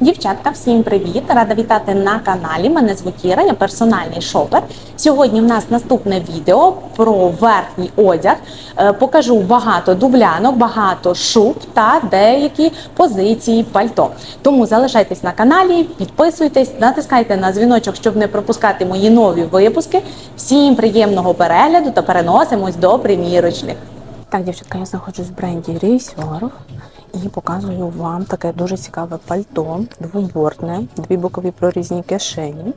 Дівчатка, всім привіт! Рада вітати на каналі. Мене звуть Іра, я персональний шопер. Сьогодні в нас наступне відео про верхній одяг. Е, Покажу багато дублянок, багато шуб та деякі позиції пальто. Тому залишайтесь на каналі, підписуйтесь, натискайте на дзвіночок, щоб не пропускати мої нові випуски. Всім приємного перегляду та переносимось до примірочних. Так, дівчатка, я знаходжусь в бренді Рейсьор і показую вам таке дуже цікаве пальто, двобортне, дві бокові прорізні кишені.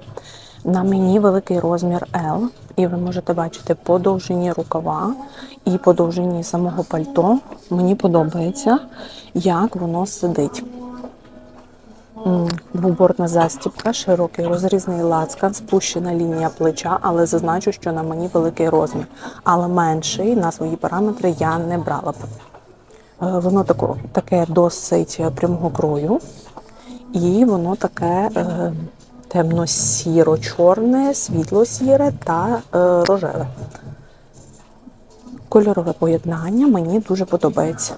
На мені великий розмір L, і ви можете бачити по довжині рукава і по довжині самого пальто. Мені подобається, як воно сидить. Двобортна застібка, широкий розрізний лацкан, спущена лінія плеча, але зазначу, що на мені великий розмір. Але менший на свої параметри я не брала Воно тако, таке досить прямого крою, і воно таке е, темно-сіро-чорне, світло-сіре та е, рожеве. Кольорове поєднання мені дуже подобається.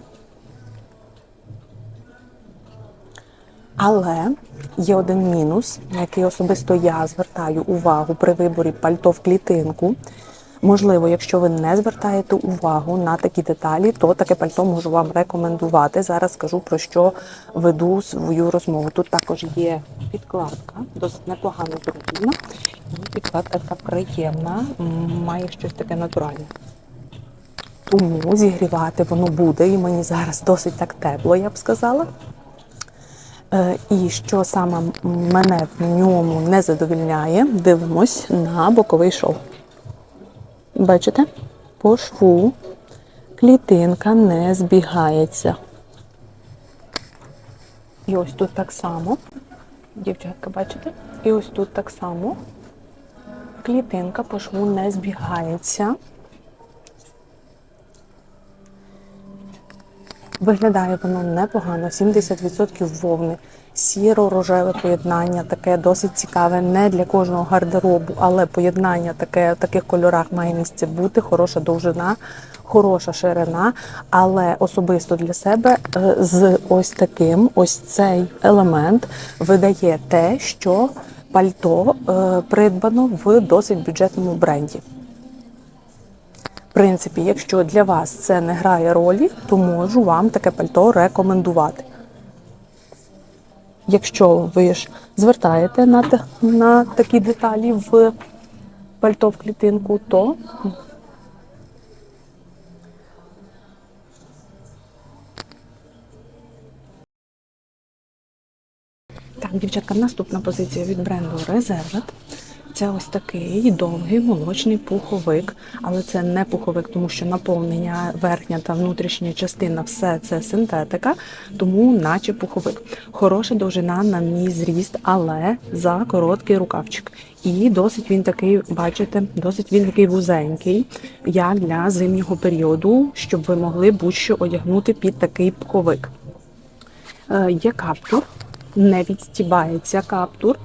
Але є один мінус, на який особисто я звертаю увагу при виборі пальто в клітинку. Можливо, якщо ви не звертаєте увагу на такі деталі, то таке пальто можу вам рекомендувати. Зараз скажу про що веду свою розмову. Тут також є підкладка, досить непогано зроблена. Підкладка така приємна, має щось таке натуральне. Тому зігрівати воно буде, і мені зараз досить так тепло, я б сказала. Е, І що саме мене в ньому не задовільняє, дивимось на боковий шов. Бачите? По шву клітинка не збігається. І ось тут так само. Дівчатка, бачите? І ось тут так само. Клітинка по шву не збігається. Виглядає воно непогано, 70% вовни, сіро-рожеве поєднання, таке досить цікаве, не для кожного гардеробу, але поєднання таке в таких кольорах має місце бути, хороша довжина, хороша ширина. Але особисто для себе е, з ось таким, ось цей елемент видає те, що пальто е, придбано в досить бюджетному бренді. В принципі, якщо для вас це не грає ролі, то можу вам таке пальто рекомендувати. Якщо ви ж звертаєте на, на такі деталі в пальто в клітинку, то Так, дівчатка, наступна позиція від бренду Reserved. Це ось такий довгий молочний пуховик, але це не пуховик, тому що наповнення верхня та внутрішня частина все це синтетика, тому наче пуховик. Хороша довжина на мій зріст, але за короткий рукавчик. І досить він такий, бачите, досить він такий вузенький, як для зимнього періоду, щоб ви могли будь-що одягнути під такий пуховик. Е, Є каптур, не відстібається каптур.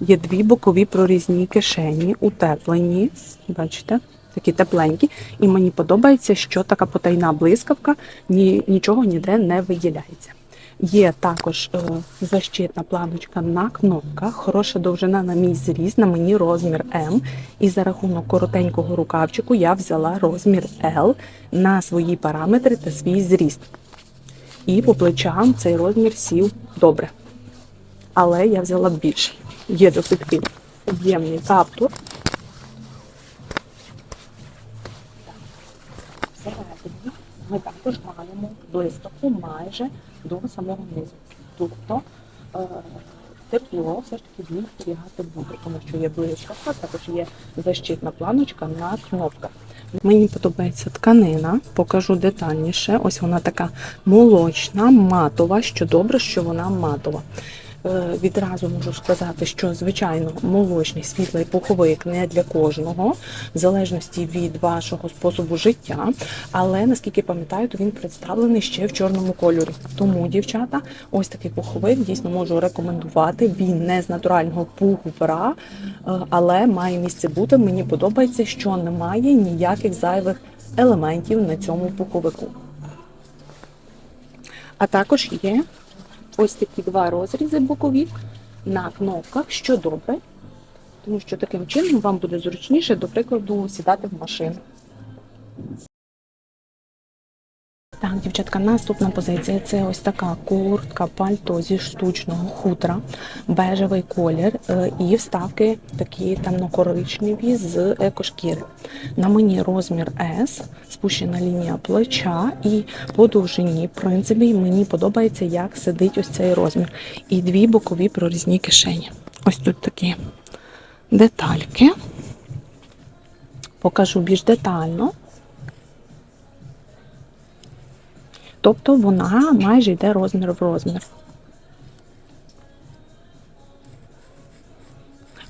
Є дві бокові прорізні кишені, утеплені. Бачите, такі тепленькі. І мені подобається, що така потайна блискавка ні, нічого ніде не виділяється. Є також е, защитна планочка на кнопках, хороша довжина на мій зріст, на мені розмір М. І за рахунок коротенького рукавчику я взяла розмір L на свої параметри та свій зріст. І по плечам цей розмір сів добре. Але я взяла більше. Є досить об'ємний каптур. Всередині ми також маємо блискавку майже до самого низу. Тобто е, тепло все ж таки в ній зберігати буде, тому що є блискавка, також є защитна планочка на кнопках. Мені подобається тканина, покажу детальніше. Ось вона така молочна, матова, що добре, що вона матова. Е, Відразу можу сказати, що звичайно молочний світлий пуховик не для кожного, в залежності від вашого способу життя. Але наскільки пам'ятаю, то він представлений ще в чорному кольорі. Тому, дівчата, ось такий пуховик дійсно можу рекомендувати. Він не з натурального пуху пера, е, але має місце бути. Мені подобається, що немає ніяких зайвих елементів на цьому пуховику. А також є ось такі два розрізи бокові на кнопках, що добре, тому що таким чином вам буде зручніше, до прикладу, сідати в машину. Так, дівчатка, наступна позиція це ось така куртка пальто зі штучного хутра, бежевий колір е, і вставки такі темно-коричневі з екошкіри. На мені розмір S, спущена лінія плеча і по довжині, в принципі, мені подобається, як сидить ось цей розмір. І дві бокові прорізні кишені. Ось тут такі детальки. Покажу більш детально. Тобто вона майже йде розмір в розмір.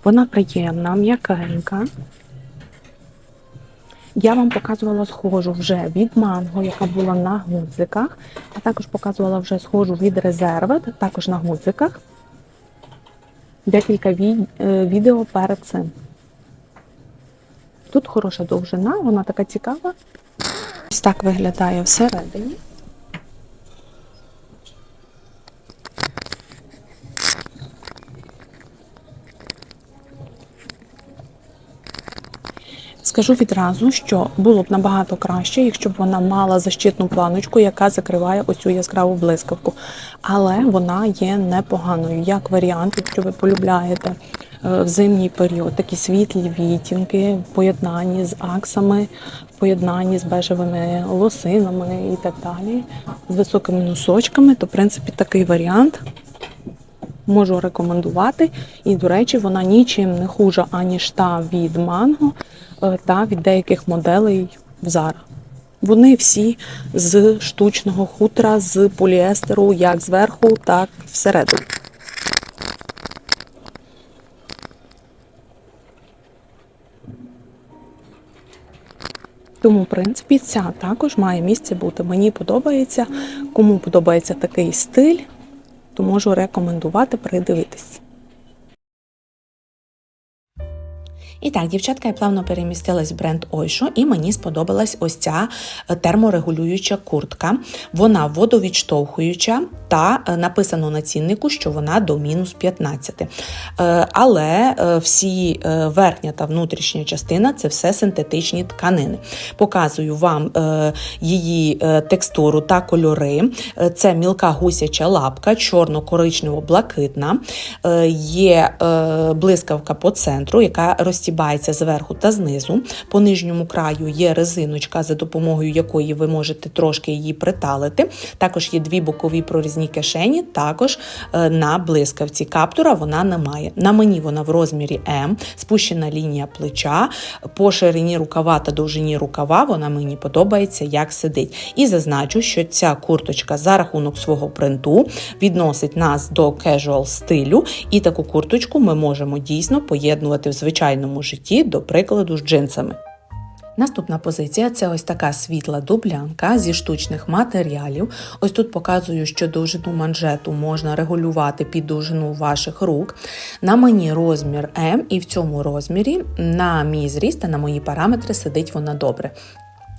Вона приємна, м'якенька. Я вам показувала схожу вже від манго, яка була на гудзиках, а також показувала вже схожу від резервет, також на гудзиках. Декілька е, відео перед цим. Тут хороша довжина, вона така цікава. Ось так виглядає всередині. Скажу відразу, що було б набагато краще, якщо б вона мала защитну планочку, яка закриває оцю яскраву блискавку. Але вона є непоганою як варіант, якщо ви полюбляєте е, в зимній період такі світлі відтінки в поєднанні з аксами, в поєднанні з бежевими лосинами і так далі, з високими носочками, то в принципі такий варіант можу рекомендувати. І, до речі, вона нічим не хужа, аніж та від манго е, та від деяких моделей в Zara. Вони всі з штучного хутра, з поліестеру, як зверху, так і всередину. Тому, в принципі, ця також має місце бути. Мені подобається. Кому подобається такий стиль, то можу рекомендувати передивитись. І так, дівчатка, я плавно перемістилась в бренд Ойшо, і мені сподобалась ось ця е, терморегулююча куртка. Вона водовідштовхуюча та е, написано на ціннику, що вона до мінус 15. Е, Але всі верхня та внутрішня частина це все синтетичні тканини. Показую вам її текстуру та кольори. Це мілка гусяча лапка, чорно-коричнево-блакитна. Є блискавка по центру, яка розтібається зверху та знизу. По нижньому краю є резиночка, за допомогою якої ви можете трошки її приталити. Також є дві бокові прорізні кишені, також е, на блискавці. Каптура вона не має. На мені вона в розмірі М, спущена лінія плеча, по ширині рукава та довжині рукава вона мені подобається, як сидить. І зазначу, що ця курточка за рахунок свого принту відносить нас до casual стилю, і таку курточку ми можемо дійсно поєднувати в звичайному житті, до прикладу, з джинсами. Наступна позиція це ось така світла дублянка зі штучних матеріалів. Ось тут показую, що довжину манжету можна регулювати під довжину ваших рук. На мені розмір М, і в цьому розмірі на мій зріст та на мої параметри сидить вона добре.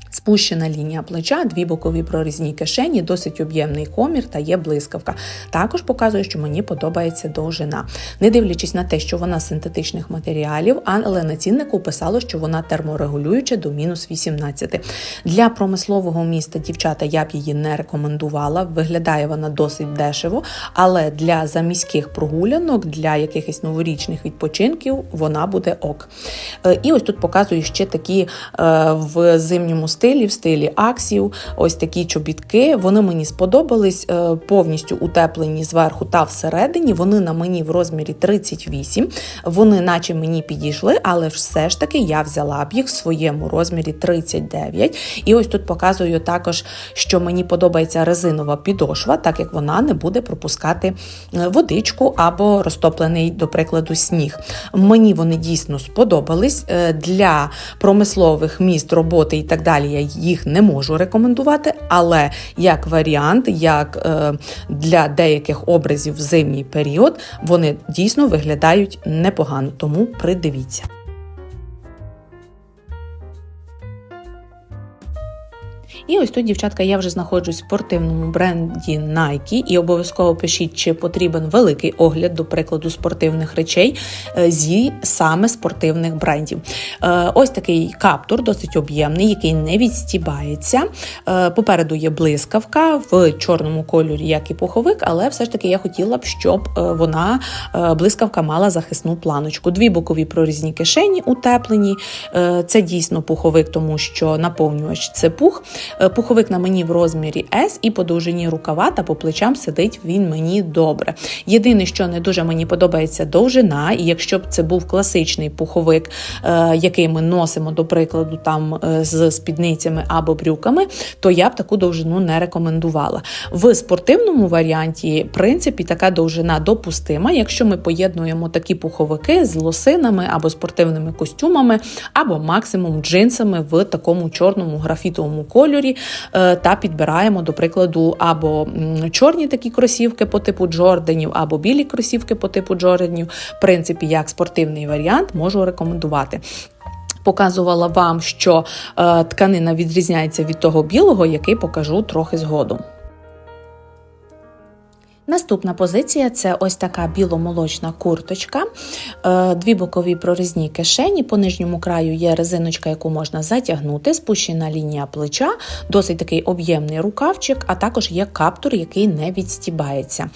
Спущена лінія плеча, дві бокові прорізні кишені, досить об'ємний комір та є блискавка. Також показує, що мені подобається довжина. Не дивлячись на те, що вона з синтетичних матеріалів, але на ціннику писало, що вона терморегулююча до мінус 18. Для промислового міста дівчата я б її не рекомендувала. Виглядає вона досить дешево, але для заміських прогулянок, для якихось новорічних відпочинків вона буде ок. Е, І ось тут показую ще такі е, в зимньому стилі, в стилі аксів, ось такі чобітки. Вони мені сподобались, е, повністю утеплені зверху та всередині. Вони на мені в розмірі 38. Вони, наче мені підійшли, але все ж таки я взяла б їх в своєму розмірі 39. І ось тут показую також, що мені подобається резинова підошва, так як вона не буде пропускати е, водичку або розтоплений, до прикладу, сніг. Мені вони дійсно сподобались. Е, Для промислових міст, роботи і так далі я їх не можу рекомендувати, але як варіант, як е, для деяких образів в зимній період, вони дійсно виглядають непогано, тому придивіться. І ось тут, дівчатка, я вже знаходжусь в спортивному бренді Nike, і обов'язково пишіть, чи потрібен великий огляд, до прикладу, спортивних речей е, зі саме спортивних брендів. Е, Ось такий каптур, досить об'ємний, який не відстібається. Е, Попереду є блискавка в чорному кольорі, як і пуховик, але все ж таки я хотіла б, щоб вона блискавка мала захисну планочку. Дві бокові прорізні кишені утеплені. Це дійсно пуховик, тому що наповнювач це пух. Е, Пуховик на мені в розмірі S і по довжині рукава та по плечам сидить він мені добре. Єдине, що не дуже мені подобається довжина, і якщо б це був класичний пуховик, е, який ми носимо, до прикладу, там е, з спідницями або брюками, то я б таку довжину не рекомендувала. В спортивному варіанті, в принципі, така довжина допустима, якщо ми поєднуємо такі пуховики з лосинами або спортивними костюмами, або максимум джинсами в такому чорному графітовому кольорі, е, та підбираємо, до прикладу, або чорні такі кросівки по типу Джорданів, або білі кросівки по типу Джорданів. В принципі, як спортивний варіант, можу рекомендувати. Показувала вам, що е, тканина відрізняється від того білого, який покажу трохи згодом. Наступна позиція це ось така біломолочна курточка, Е, дві бокові прорізні кишені. По нижньому краю є резиночка, яку можна затягнути, спущена лінія плеча, досить такий об'ємний рукавчик, а також є каптур, який не відстібається.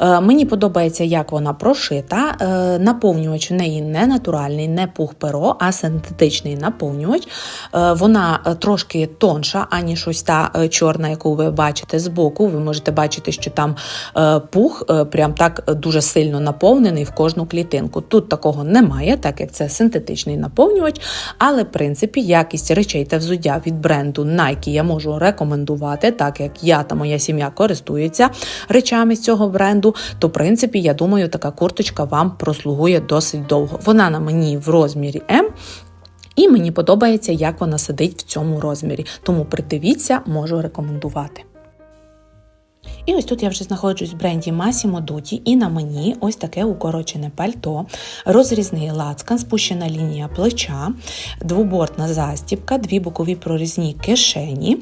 Е, Мені подобається, як вона прошита. Е, Наповнювач в неї не натуральний, не пух перо, а синтетичний наповнювач. Вона трошки тонша, аніж ось та чорна, яку ви бачите збоку. Ви можете бачити, що там пух е, прям так дуже сильно наповнений в кожну клітинку. Тут такого немає, так як це синтетичний наповнювач, але в принципі якість речей та взуття від бренду Nike я можу рекомендувати, так як я та моя сім'я користуються речами з цього бренду. То в принципі, я думаю, така курточка вам прослугує досить довго. Вона на мені в розмірі М. І мені подобається, як вона сидить в цьому розмірі. Тому придивіться, можу рекомендувати. І ось тут я вже знаходжусь в бренді Massimo Dutti, і на мені ось таке укорочене пальто, розрізний лацкан, спущена лінія плеча, двобортна застібка, дві бокові прорізні кишені.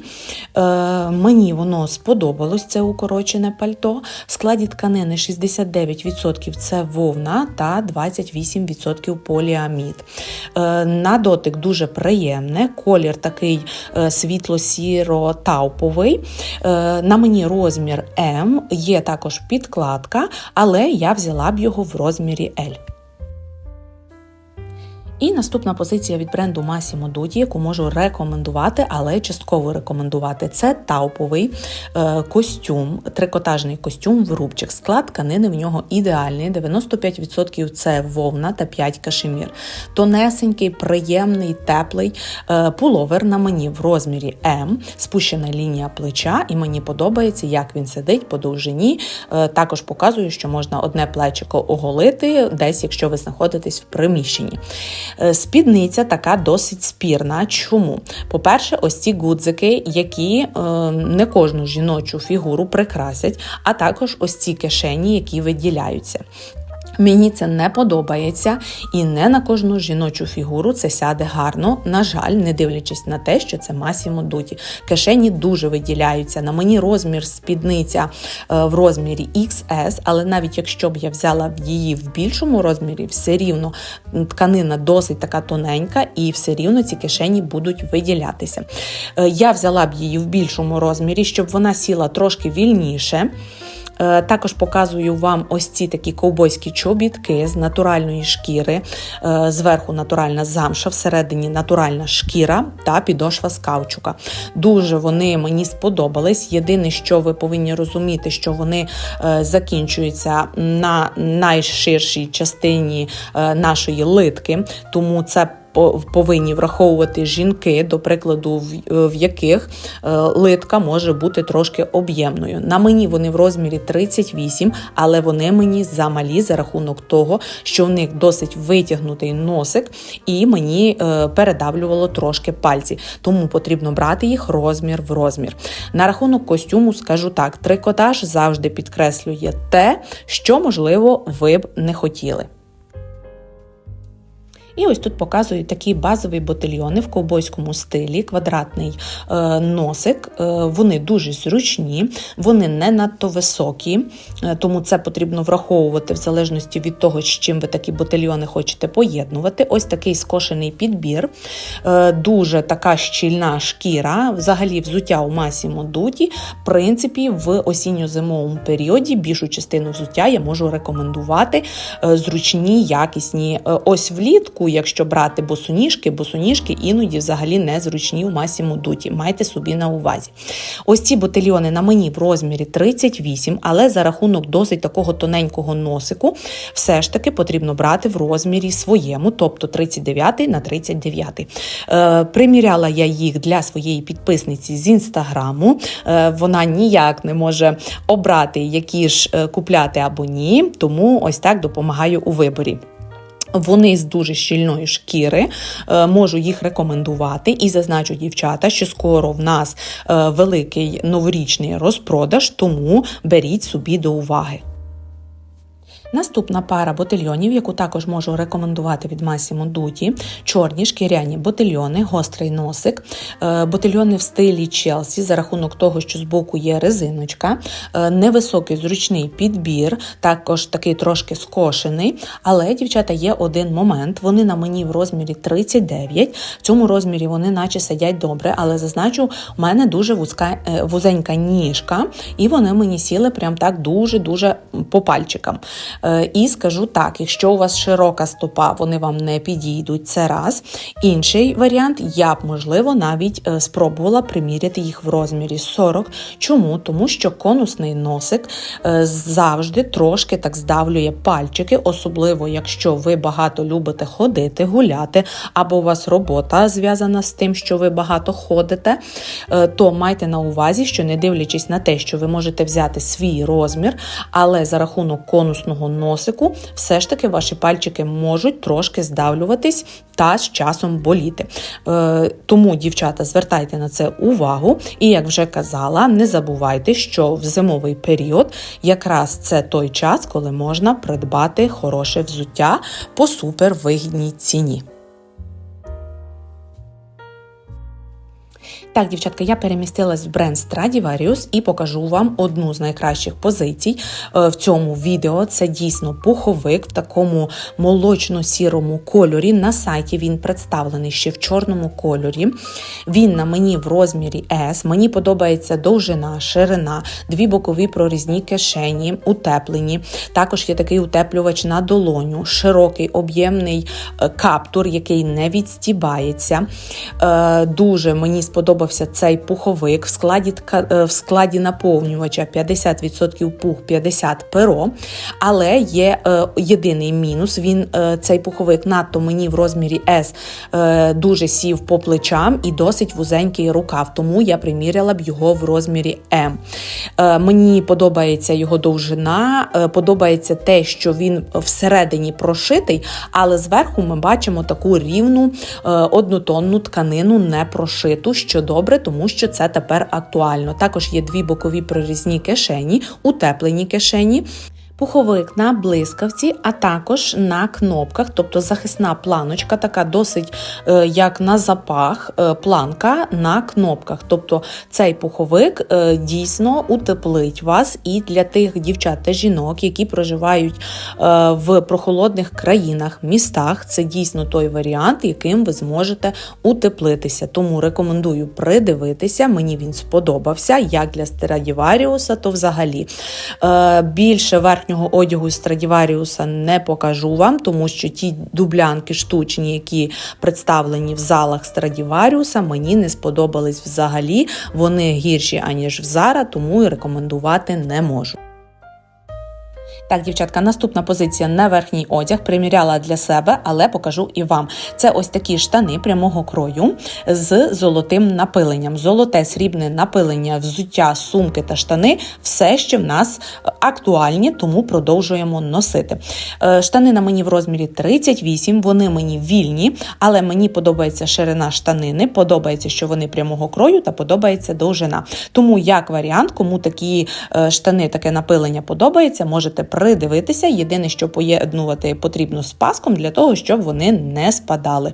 Е, мені воно сподобалось, це укорочене пальто. В складі тканини 69% це вовна та 28% поліамід. Е, на дотик дуже приємне, колір такий е, світло-сіро-тауповий. Е, на мені розмір М, є також підкладка, але я взяла б його в розмірі L. І наступна позиція від бренду Massimo Dutti, яку можу рекомендувати, але частково рекомендувати. Це тауповий е, костюм, трикотажний костюм в рубчик. Склад тканини в нього ідеальний. 95% це вовна та 5 кашемір. Тонесенький, приємний, теплий е, пуловер на мені в розмірі М, спущена лінія плеча, і мені подобається, як він сидить по довжині. Е, також показую, що можна одне плечико оголити, десь, якщо ви знаходитесь в приміщенні. Е, Спідниця така досить спірна. Чому? По-перше, ось ці гудзики, які е, не кожну жіночу фігуру прикрасять, а також ось ці кишені, які виділяються. Мені це не подобається, і не на кожну жіночу фігуру це сяде гарно. На жаль, не дивлячись на те, що це Massimo Dutti. Кишені дуже виділяються. На мені розмір спідниця е, в розмірі XS, але навіть якщо б я взяла її в більшому розмірі, все рівно тканина досить така тоненька, і все рівно ці кишені будуть виділятися. Е, Я взяла б її в більшому розмірі, щоб вона сіла трошки вільніше. Е, Також показую вам ось ці такі ковбойські чобітки з натуральної шкіри. Е, Зверху натуральна замша, всередині натуральна шкіра та підошва з каучука. Дуже вони мені сподобались. Єдине, що ви повинні розуміти, що вони е, закінчуються на найширшій частині нашої литки, тому це повинні враховувати жінки, до прикладу, в, е, яких е, литка може бути трошки об'ємною. На мені вони в розмірі 38, але вони мені замалі за рахунок того, що в них досить витягнутий носик, і мені е, передавлювало трошки пальці. Тому потрібно брати їх розмір в розмір. На рахунок костюму скажу так: трикотаж завжди підкреслює те, що можливо ви б не хотіли. І ось тут показують такі базові ботильйони в ковбойському стилі, квадратний е, носик. Е, вони дуже зручні, вони не надто високі, е, тому це потрібно враховувати в залежності від того, з чим ви такі ботильйони хочете поєднувати. Ось такий скошений підбір, е, дуже така щільна шкіра. Взагалі, взуття у Масімо Дуті, в принципі, в осінньо-зимовому періоді більшу частину взуття я можу рекомендувати е, зручні, якісні. Е, Ось влітку, якщо брати босоніжки, босоніжки іноді взагалі не зручні у Масімо Дуті. Майте собі на увазі. Ось ці ботильйони на мені в розмірі 38, але за рахунок досить такого тоненького носику, все ж таки потрібно брати в розмірі своєму, тобто 39 на 39. Е, приміряла я їх для своєї підписниці з інстаграму. Е, вона ніяк не може обрати, які ж е, купляти або ні, тому ось так допомагаю у виборі. Вони з дуже щільної шкіри, е, можу їх рекомендувати і зазначу дівчата, що скоро в нас е, великий новорічний розпродаж, тому беріть собі до уваги. Наступна пара ботильйонів, яку також можу рекомендувати від Massimo Dutti, чорні шкіряні ботильйони, гострий носик, Е, ботильйони в стилі Челсі за рахунок того, що збоку є резиночка, е, невисокий зручний підбір, також такий трошки скошений. Але, дівчата, є один момент. Вони на мені в розмірі 39. В цьому розмірі вони наче сидять добре, але зазначу, у мене дуже вузька, е, вузенька ніжка, і вони мені сіли прям так дуже-дуже по пальчикам. Е, І скажу так: якщо у вас широка стопа, вони вам не підійдуть. Це раз. Інший варіант, я б, можливо, навіть е, спробувала приміряти їх в розмірі 40. Чому? Тому що конусний носик е, завжди трошки так здавлює пальчики, особливо якщо ви багато любите ходити, гуляти, або у вас робота зв'язана з тим, що ви багато ходите, то майте на увазі, що не дивлячись на те, що ви можете взяти свій розмір, але за рахунок конусного носику, все ж таки ваші пальчики можуть трошки здавлюватись та з часом боліти. Е, Тому, дівчата, звертайте на це увагу. І як вже казала, не забувайте, що в зимовий період якраз це той час, коли можна придбати хороше взуття по супервигідній ціні. Так, дівчатка, я перемістилась в бренд Stradivarius і покажу вам одну з найкращих позицій е, в цьому відео. Це дійсно пуховик в такому молочно-сірому кольорі. На сайті він представлений ще в чорному кольорі. Він на мені в розмірі S. Мені подобається довжина, ширина, дві бокові прорізні кишені, утеплені. Також є такий утеплювач на долоню, широкий об'ємний е, каптур, який не відстібається. Е, Дуже мені сподобався цей пуховик в складі е, в складі наповнювача 50% пух, 50 перо. Але є е, єдиний мінус. Він е, цей пуховик надто мені в розмірі S дуже сів по плечам і досить вузенький рукав. Тому я приміряла б його в розмірі. Е, мені подобається його довжина, подобається те, що він всередині прошитий, але зверху ми бачимо таку рівну однотонну тканину не прошиту, що добре, тому що це тепер актуально. Також є дві бокові прорізні кишені, утеплені кишені. Пуховик на блискавці, а також на кнопках, тобто захисна планочка, така досить е, як на запах, е, планка на кнопках. Тобто цей пуховик е, дійсно утеплить вас і для тих дівчат та жінок, які проживають в прохолодних країнах, містах. Це дійсно той варіант, яким ви зможете утеплитися. Тому рекомендую придивитися. Мені він сподобався. Як для Страдіваріуса, то взагалі більше верхнього одягу Страдіваріуса не покажу вам, тому що ті дублянки штучні, які представлені в залах Страдіваріуса, мені не сподобались взагалі. Вони гірші аніж в Зара, тому і рекомендувати не можу. Так, дівчатка, наступна позиція на верхній одяг. Приміряла для себе, але покажу і вам. Це ось такі штани прямого крою з золотим напиленням. Золоте срібне напилення, взуття, сумки та штани все ще в нас актуальні, тому продовжуємо носити. Е, Штани на мені в розмірі 38, вони мені вільні, але мені подобається ширина штанини, подобається, що вони прямого крою та подобається довжина. Тому, як варіант, кому такі е, штани, таке напилення подобається, можете придивитися. Єдине, що поєднувати потрібно з паском для того, щоб вони не спадали.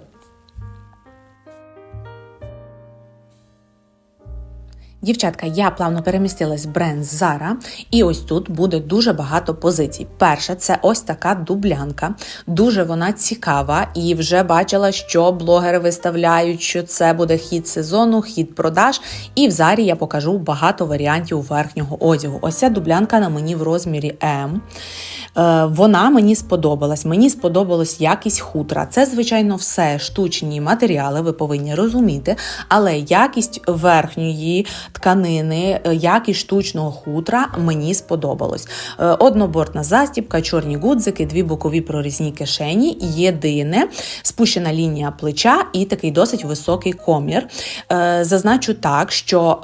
Дівчатка, я плавно перемістилась в бренд Zara, і ось тут буде дуже багато позицій. Перша це ось така дублянка. Дуже вона цікава, і вже бачила, що блогери виставляють, що це буде хід сезону, хід продаж. І в Зарі я покажу багато варіантів верхнього одягу. Ось ця дублянка на мені в розмірі М. Е, Вона мені сподобалась. Мені сподобалась якість хутра. Це, звичайно, все штучні матеріали, ви повинні розуміти, але якість верхньої тканини, е, якість штучного хутра мені сподобалось. Е, Однобортна застібка, чорні гудзики, дві бокові прорізні кишені. Єдине спущена лінія плеча і такий досить високий комір. Е, Зазначу так, що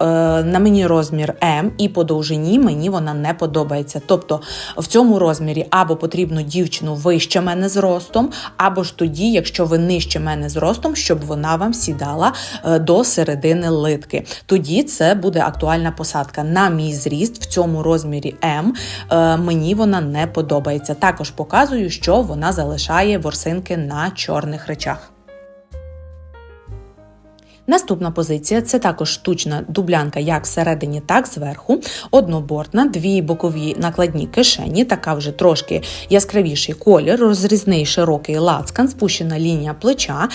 на мені розмір М і по довжині мені вона не подобається. Тобто в цьому розмірі або потрібно дівчину вище мене зростом, або ж тоді, якщо ви нижче мене зростом, щоб вона вам сідала до середини литки. Тоді це буде актуальна посадка. На мій зріст в цьому розмірі М е, мені вона не подобається. Також показую, що вона залишає ворсинки на чорних речах. Наступна позиція це також штучна дублянка як всередині, так зверху. Однобортна, дві бокові накладні кишені, така вже трошки яскравіший колір, розрізний широкий лацкан, спущена лінія плеча.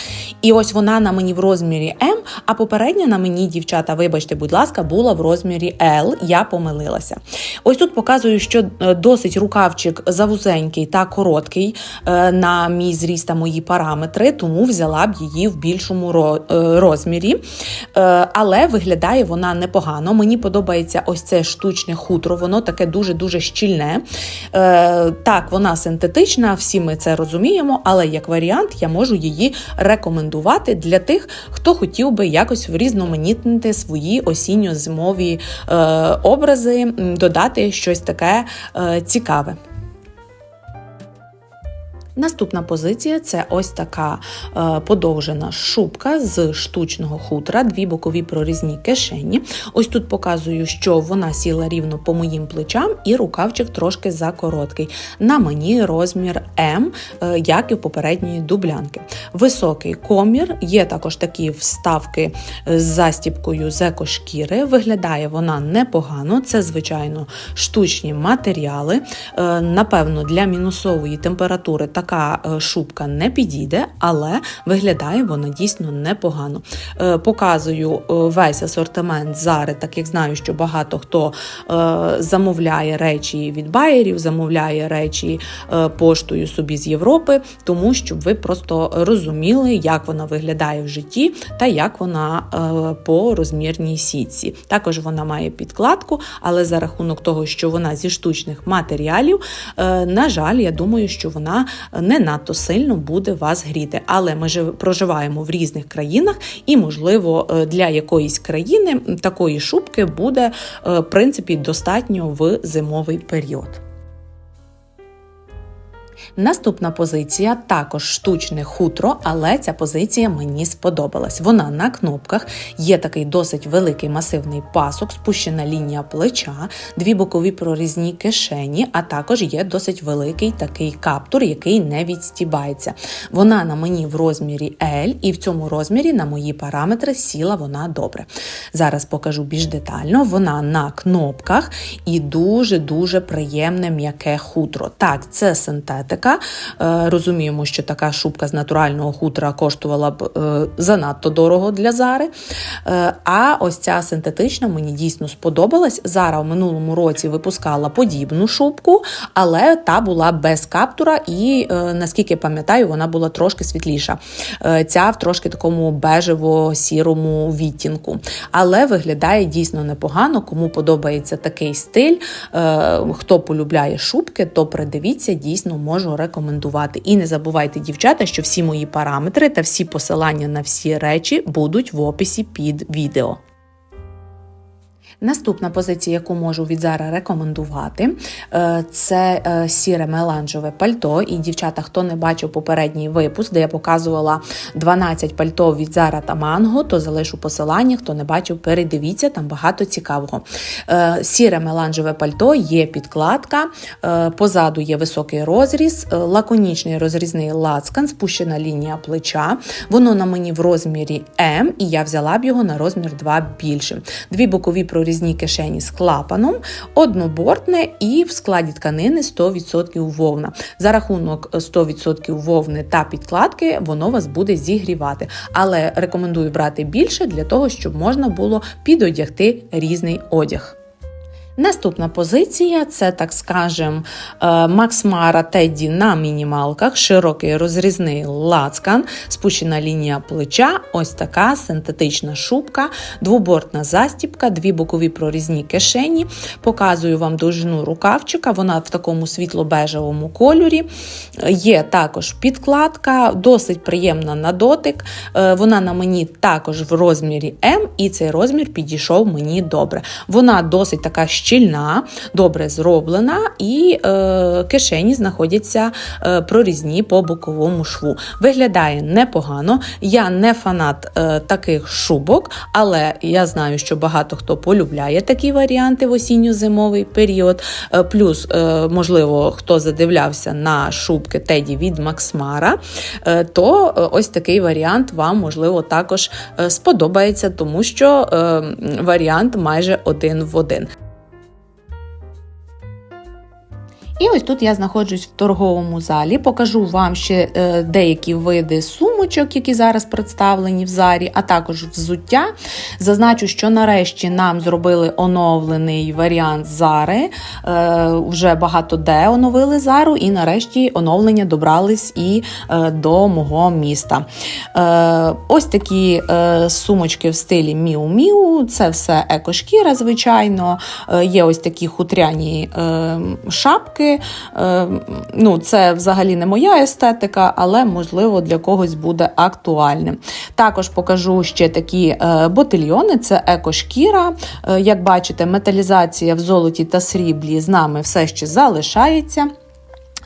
І ось вона на мені в розмірі М, а попередня на мені, дівчата, вибачте, будь ласка, була в розмірі L. Я помилилася. Ось тут показую, що е, досить рукавчик завузенький та короткий е, на мій зріст та мої параметри, тому взяла б її в більшому е, розмірі. Е, Але виглядає вона непогано. Мені подобається ось це штучне хутро, воно таке дуже-дуже щільне. Е, Так, вона синтетична, всі ми це розуміємо, але як варіант я можу її рекомендувати для тих, хто хотів би якось врізноманітнити свої осінньо-зимові е, образи, додати щось таке цікаве. Наступна позиція це ось така е, подовжена шубка з штучного хутра, дві бокові прорізні кишені. Ось тут показую, що вона сіла рівно по моїм плечам, і рукавчик трошки закороткий. На мені розмір М, е, як і в попередньої дублянки. Високий комір, є також такі вставки з застіпкою з екошкіри. Виглядає вона непогано. Це, звичайно, штучні матеріали. Е, Напевно, для мінусової температури така е, шубка не підійде, але виглядає вона дійсно непогано. Е, Показую е, весь асортимент Зари, так як знаю, що багато хто замовляє речі від байерів, замовляє речі поштою собі з Європи, тому щоб ви просто розуміли, як вона виглядає в житті та як вона по розмірній сітці. Також вона має підкладку, але за рахунок того, що вона зі штучних матеріалів, на жаль, я думаю, що вона не надто сильно буде вас гріти. Але ми жив- проживаємо в різних країнах, і, можливо, е, для якоїсь країни такої шубки буде е, в принципі достатньо в зимовий період. Наступна позиція також штучне хутро, але ця позиція мені сподобалась. Вона на кнопках, є такий досить великий масивний пасок, спущена лінія плеча, дві бокові прорізні кишені, а також є досить великий такий каптур, який не відстібається. Вона на мені в розмірі L, і в цьому розмірі на мої параметри сіла вона добре. Зараз покажу більш детально. Вона на кнопках і дуже-дуже приємне м'яке хутро. Так, це синтетика. Е, Розуміємо, що така шубка з натурального хутра коштувала б е, занадто дорого для Зари. Е, А ось ця синтетична мені дійсно сподобалась. Зара в минулому році випускала подібну шубку, але та була без каптура, і наскільки пам'ятаю, вона була трошки світліша. Ця в трошки такому бежево-сірому відтінку. Але виглядає дійсно непогано. Кому подобається такий стиль, хто полюбляє шубки, то придивіться, дійсно можу рекомендувати. І не забувайте, дівчата, що всі мої параметри та всі посилання на всі речі будуть в описі під відео. Наступна позиція, яку можу від Зара рекомендувати, е, це е, сіре меланжеве пальто. І дівчата, хто не бачив попередній випуск, де я показувала 12 пальто від Зара та Манго, то залишу посилання. Хто не бачив, передивіться, там багато цікавого. Е, Сіре меланжеве пальто є підкладка, позаду є високий розріз, лаконічний розрізний лацкан, спущена лінія плеча. Воно на мені в розмірі М, і я взяла б його на розмір 2 більше. Дві бокові прорізні кишені з клапаном, однобортне і в складі тканини 100% вовна. За рахунок 100% вовни та підкладки воно вас буде зігрівати. Але рекомендую брати більше для того, щоб можна було підодягти різний одяг. Наступна позиція це, так скажем, Макс Мара Тедді на мінімалках, широкий розрізний лацкан, спущена лінія плеча, ось така синтетична шубка, двобортна застіпка, дві бокові прорізні кишені. Показую вам довжину рукавчика, вона в такому світло-бежевому кольорі. Є також підкладка, досить приємна на дотик. Е, Вона на мені також в розмірі М, і цей розмір підійшов мені добре. Вона досить така щільна, добре зроблена, і е, кишені знаходяться е, прорізні по боковому шву. Виглядає непогано. Я не фанат е, таких шубок, але я знаю, що багато хто полюбляє такі варіанти в осінньо-зимовий період. Е, плюс, е, можливо, хто задивлявся на шубки Теді від Максмара, е, то е, ось такий варіант вам, можливо, також е, сподобається, тому що е, варіант майже один в один. І ось тут я знаходжусь в торговому залі. Покажу вам ще е, деякі види сумочок, які зараз представлені в зарі, а також взуття. Зазначу, що нарешті нам зробили оновлений варіант зари. Е, вже багато де оновили зару, і нарешті оновлення добрались і е, до мого міста. Ось такі сумочки в стилі Міу-Міу. Це все екошкіра, звичайно. Є ось такі хутряні е, шапки. Е, ну, це взагалі не моя естетика, але можливо для когось буде актуальним. Також покажу ще такі е, ботильйони: це екошкіра. Е, як бачите, металізація в золоті та сріблі з нами все ще залишається.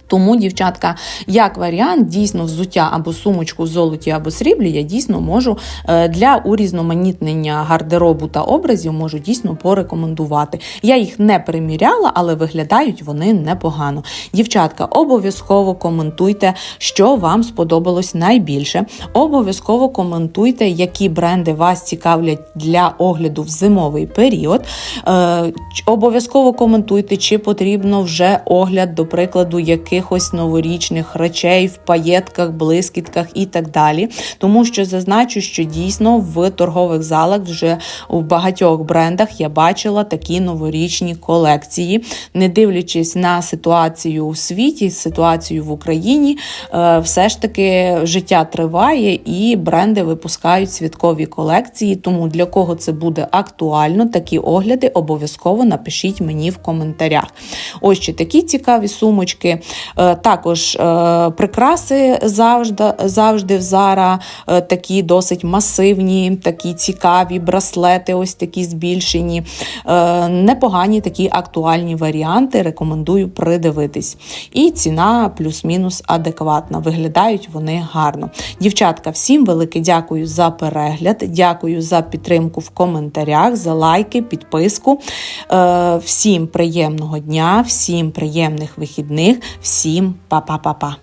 Тому, дівчатка, як варіант, дійсно взуття або сумочку в золоті або сріблі, я дійсно можу е, для урізноманітнення гардеробу та образів можу дійсно порекомендувати. Я їх не приміряла, але виглядають вони непогано. Дівчатка, обов'язково коментуйте, що вам сподобалось найбільше. Обов'язково коментуйте, які бренди вас цікавлять для огляду в зимовий період. Е, Обов'язково коментуйте, чи потрібно вже огляд, до прикладу, яких якихось новорічних речей в паєтках, блискітках і так далі. Тому що зазначу, що дійсно в торгових залах вже у багатьох брендах я бачила такі новорічні колекції, не дивлячись на ситуацію у світі, ситуацію в Україні, е, все ж таки життя триває і бренди випускають святкові колекції. Тому для кого це буде актуально, такі огляди обов'язково напишіть мені в коментарях. Ось ще такі цікаві сумочки. Е, Також е, прикраси завжди, завжди в Зара е, такі досить масивні, такі цікаві браслети, ось такі збільшені. Непогані такі актуальні варіанти. Рекомендую придивитись. І ціна плюс-мінус адекватна. Виглядають вони гарно. Дівчатка, всім велике дякую за перегляд, дякую за підтримку в коментарях, за лайки, підписку. Всім приємного дня, всім приємних вихідних, всім па-па-па-па.